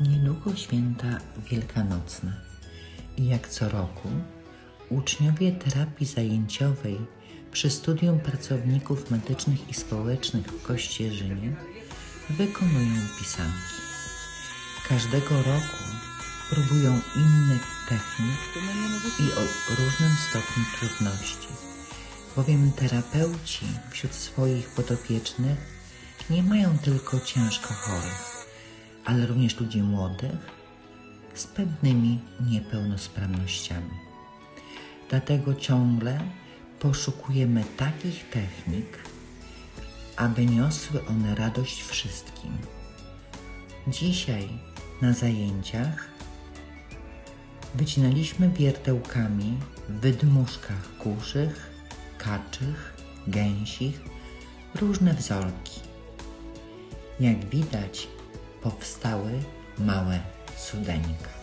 Minęło święta wielkanocne i jak co roku uczniowie terapii zajęciowej przy Studium Pracowników Medycznych i Społecznych w Kościerzynie wykonują pisanki. Każdego roku próbują innych technik i o różnym stopniu trudności, bowiem terapeuci wśród swoich podopiecznych nie mają tylko ciężko chorych, ale również ludzi młodych z pewnymi niepełnosprawnościami. Dlatego ciągle poszukujemy takich technik, aby niosły one radość wszystkim. Dzisiaj na zajęciach wycinaliśmy wiertełkami w wydmuszkach kurzych, kaczych, gęsich różne wzorki. Jak widać, powstały małe cudeńka.